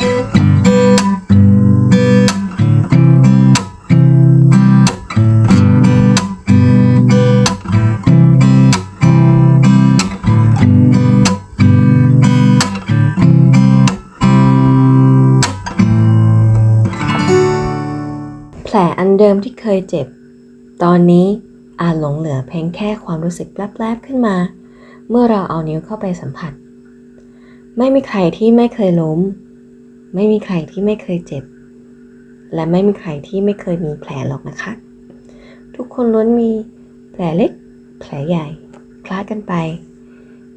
แผลอันเดิมที่เคยเจ็บ ตอนนี้อาจหลงเหลือเพียงแค่ความรู้สึกแปลบๆขึ้นมา เมื่อเราเอานิ้วเข้าไปสัมผัส ไม่มีใครที่ไม่เคยล้ม ไม่มีใครที่ไม่เคยเจ็บ และไม่มีใครที่ไม่เคยมีแผลหรอกนะคะ ทุกคนล้วนมีแผลเล็ก แผลใหญ่ คล้าดกันไป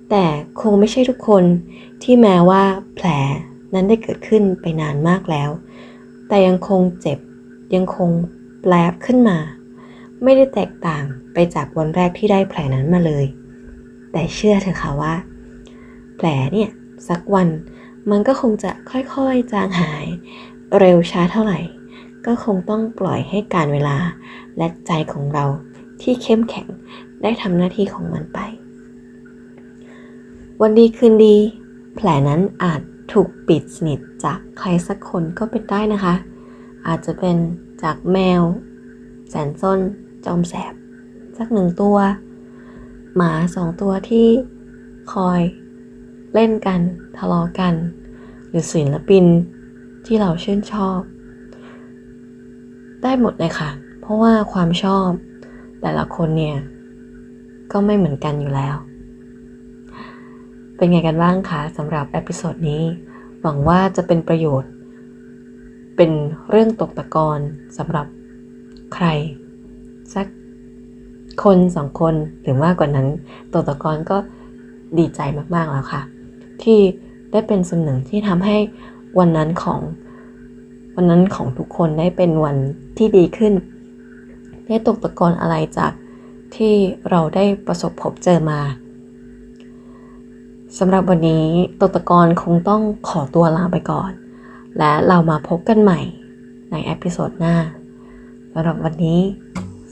แต่คงไม่ใช่ทุกคนที่แม้ว่าแผลนั้นได้เกิดขึ้นไปนานมากแล้ว แต่ยังคงเจ็บยังคงแปลบขึ้นมา ไม่ได้แตกต่างไปจากวันแรกที่ได้แผลนั้นมาเลย แต่เชื่อเถอะค่ะว่า แผลเนี่ยสักวัน มันก็คงจะค่อยๆจางหาย เร็วช้าเท่าไหร่ ก็คงต้องปล่อยให้การเวลาและใจของเราที่เข้มแข็งได้ทำหน้าที่ของมันไป วันดีคืนดี แผลนั้นอาจถูกปิดสนิทจากใครสักคนก็เป็นได้นะคะ อาจจะเป็นจากแมว แสนส้น จอมแสบ สักหนึ่งตัว หมาสองตัวที่คอย เล่นกัน ทะเลาะกัน หรือศิลปินที่เราชื่นชอบ ได้หมดเลยค่ะ เพราะว่าความชอบ แต่ละคนเนี่ย ก็ไม่เหมือนกันอยู่แล้ว เป็นไงกันบ้างคะสำหรับเอพิโซดนี้ หวังว่าจะเป็นประโยชน์ เป็นเรื่องตกตะกอนสำหรับใคร สักคนสองคนหรือมากกว่านั้น ตกตะกอนก็ดีใจมาก ๆ แล้วค่ะ ที่ได้เป็นส่วนหนึ่งที่ทำให้วันนั้นของวันนั้นของทุกคนได้เป็นวันที่ดีขึ้น ได้ตกตะกอนอะไรจากที่เราได้ประสบพบเจอมาสำหรับวันนี้ตกตะกอนคงต้องขอตัวลาไปก่อน และเรามาพบกันใหม่ในเอพิโซดหน้าสำหรับวันนี้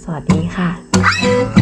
สวัสดีค่ะ